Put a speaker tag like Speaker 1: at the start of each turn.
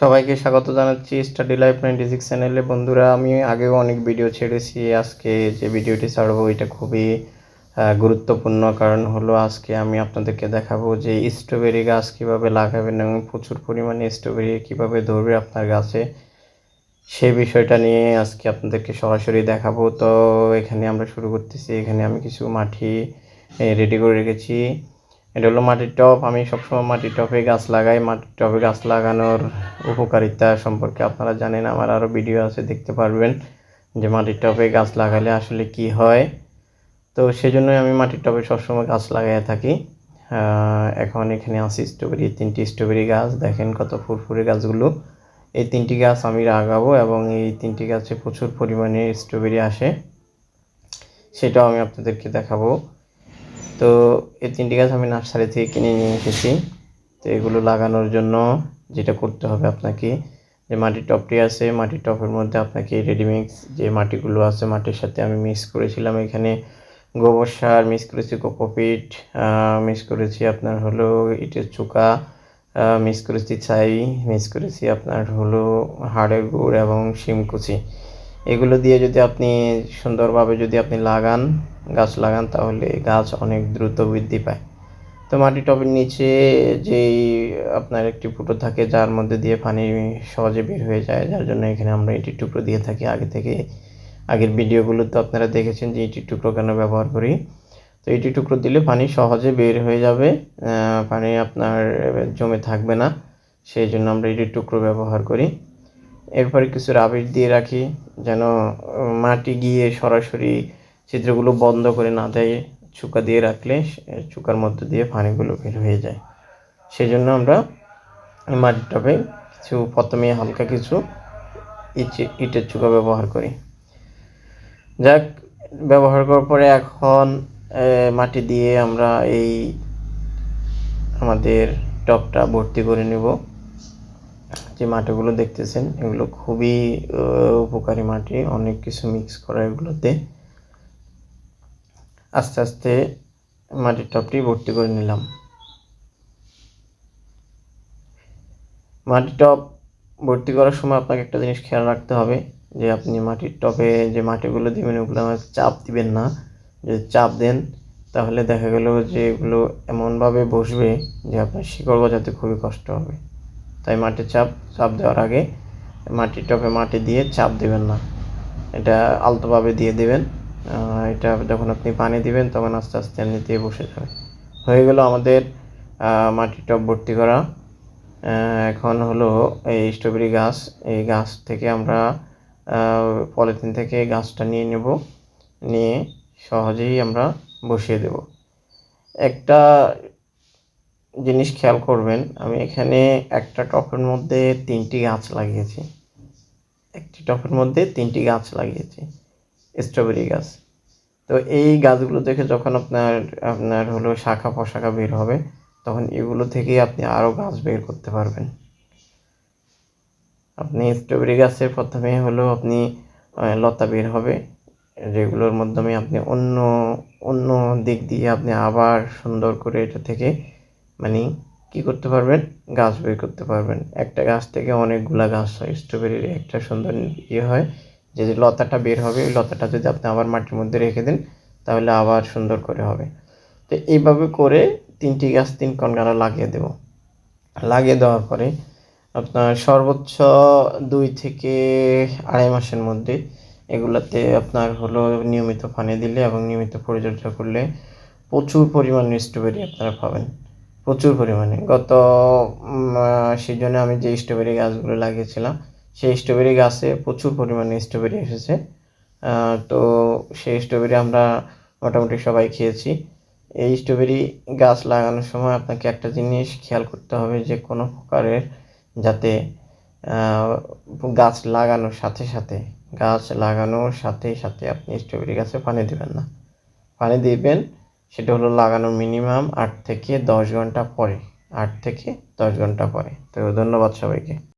Speaker 1: সবাইকে স্বাগত জানাচ্ছি স্টাডি লাইফ নাইনটি সিক্স চ্যানেলে বন্ধুরা, আমি আগেও অনেক ভিডিও ছেড়েছি। আজকে যে ভিডিওটি ছাড়বো, এটা খুবই গুরুত্বপূর্ণ। কারণ হলো, আজকে আমি আপনাদেরকে দেখাবো যে স্ট্রবেরি গাছ কীভাবে লাগাবেন এবং প্রচুর পরিমাণে স্ট্রবেরি কীভাবে ধরবে আপনার গাছে। সেই বিষয়টা নিয়ে আজকে আপনাদেরকে সরাসরি দেখাবো। তো এখানে আমরা শুরু করতেছি। এখানে আমি কিছু মাটি রেডি করে রেখেছি। এটা হলো মাটির টব। আমি সবসময় মাটির টবে গাছ লাগাই। মাটির টবে গাছ লাগানোর উপকারিতা সম্পর্কে আপনারা জানেন। আমার আরও ভিডিও আছে, দেখতে পারবেন যে মাটির টবে গাছ লাগালে আসলে কি হয়। তো সেজন্যই আমি মাটির টবে সবসময় গাছ লাগাই থাকি। এখন এখানে আছে স্ট্রবেরি তিনটি স্ট্রবেরি গাছ। দেখেন কত ফুরফুরে গাছগুলো। এই তিনটি গাছ আমি লাগাবো এবং এই তিনটি গাছে প্রচুর পরিমাণে স্ট্রবেরি আসে। সেটাও আমি আপনাদেরকে দেখাবো। তো এই তিনটি গাছ আমি নার্সারি থেকে কিনে নিয়ে এসেছি। তো এগুলো লাগানোর জন্য যেটা করতে হবে আপনাকে, যে মাটির টপটি আছে, মাটির টপের মধ্যে আপনাকে রেডিমিক্স যে মাটিগুলো আছে, মাটির সাথে আমি মিক্স করেছিলাম। এখানে গোবর সার মিক্স করেছি কোকোপিট মিক্স করেছি আপনার হলো ইটের চুকা মিক্স করেছি ছাই মিক্স করেছি আপনার হলো হাড়ের গুড় এবং শিমকুচি এগুলো দিয়ে যদি আপনি সুন্দরভাবে যদি আপনি লাগান, গাছ লাগান, তাহলে গাছ অনেক দ্রুত বৃদ্ধি পায়। তো মাটি টবের নিচে যেই আপনার একটি ফুটো থাকে, যার মধ্যে দিয়ে পানি সহজে বের হয়ে যায়, যার জন্য এখানে আমরা ইটির টুকরো দিয়ে থাকি। আগে থেকে, আগের ভিডিওগুলোতে আপনারা দেখেছেন যে ইটির টুকরো কেন ব্যবহার করি? তো ইটি টুকরো দিলে পানি সহজে বের হয়ে যাবে পানি আপনার জমে থাকবে না, সেই জন্য আমরা ইটির টুকরো ব্যবহার করি। এরপরে কিছু রাবিশ দিয়ে রাখি, যেন মাটি গিয়ে সরাসরি ছিদ্রগুলো বন্ধ করে না দেয়, চুকা দিয়ে রাখলে চুকার মধ্যে দিয়ে পানিগুলো বের হয়ে যায়। সেই জন্য আমরা মাটির টবে কিছু, প্রথমে হালকা কিছু ইটে ইটের চুকা ব্যবহার করি। যাক, ব্যবহার করার পরে এখন মাটি দিয়ে আমরা এই আমাদের টবটা ভর্তি করে নেব। যে মাটিগুলো দেখতেছেন, এগুলো খুবই উপকারী মাটি। অনেক কিছু মিক্স করা এগুলোতে। আস্তে আস্তে মাটির টবটি ভর্তি করে নিলাম। মাটির টব ভর্তি করার সময় আপনাকে একটা জিনিস খেয়াল রাখতে হবে, যে আপনি মাটির টবে যে মাটিগুলো দিবেন, ওগুলো চাপ দিবেন না। যদি চাপ দেন, তাহলে দেখা গেল যে এগুলো এমনভাবে বসবে যে আপনার শিকড় গজাতে খুবই কষ্ট হবে। তাই মাটির চাপ চাপ দেওয়ার আগে মাটির টবে মাটি দিয়ে চাপ দেবেন না। এটা আলতোভাবে দিয়ে দেবেন। এটা যখন আপনি পানি দিবেন তখন আস্তে আস্তে এমনিতে বসে যাবে। হয়ে গেল আমাদের মাটির টব ভর্তি করা। এখন হলো এই স্ট্রবেরি গাছ। এই গাছ থেকে আমরা পলিথিন থেকে গাছটা নিয়ে নেব। নিয়ে সহজেই আমরা বসিয়ে দেব। একটা জিনিস খেয়াল করবেন, আমি এখানে একটা টপের মধ্যে তিনটি গাছ লাগিয়েছি। একটি টপের মধ্যে তিনটি গাছ লাগিয়েছি স্ট্রবেরি গাছ। তো এই গাছগুলো দেখে যখন আপনার আপনার হলো শাখা প্রশাখা বের হবে, তখন এগুলো থেকেই আপনি আরও গাছ বের করতে পারবেন। আপনি স্ট্রবেরি গাছের প্রথমে হলো আপনি লতা বের হবে। যেগুলোর মাধ্যমে আপনি অন্য অন্য দিক দিয়ে আপনি আবার সুন্দর করে এটা থেকে মানে কি করতে পারবেন? গাছ বের করতে পারবেন। একটা গাছ থেকে অনেকগুলা গাছ হয় স্ট্রবেরির একটা সুন্দর ইয়ে হয়। যে লতাটা বের হবে, ওই লতাটা যদি আপনি আবার মাটির মধ্যে রেখে দেন, তাহলে আবার সুন্দর করে হবে। তো এইভাবে করে তিনটি গাছ তিন কণগারা লাগিয়ে দেব। লাগিয়ে দেওয়ার পরে আপনার সর্বোচ্চ দুই থেকে আড়াই মাসের মধ্যে এগুলাতে আপনার হলো নিয়মিত পানি দিলে এবং নিয়মিত পরিচর্যা করলে প্রচুর পরিমাণে স্ট্রবেরি আপনারা পাবেন। প্রচুর পরিমাণে। গত সিজনে আমি যে স্ট্রবেরি গাছগুলো লাগিয়েছিলাম, সেই স্ট্রবেরি গাছে প্রচুর পরিমাণে স্ট্রবেরি এসেছে। তো সেই স্ট্রবেরি আমরা মোটামুটি সবাই খেয়েছি। এই স্ট্রবেরি গাছ লাগানোর সময় আপনাকে একটা জিনিস খেয়াল করতে হবে যে, কোনো প্রকারের যাতে গাছ লাগানোর সাথে সাথে, গাছ লাগানোর সাথে সাথে আপনি স্ট্রবেরি গাছে পানি দেবেন না। পানি দিবেন সেটা হলো লাগানো মিনিমাম আট থেকে দশ ঘণ্টা পরে, আট থেকে দশ ঘণ্টা পরে। তো ধন্যবাদ সবাইকে।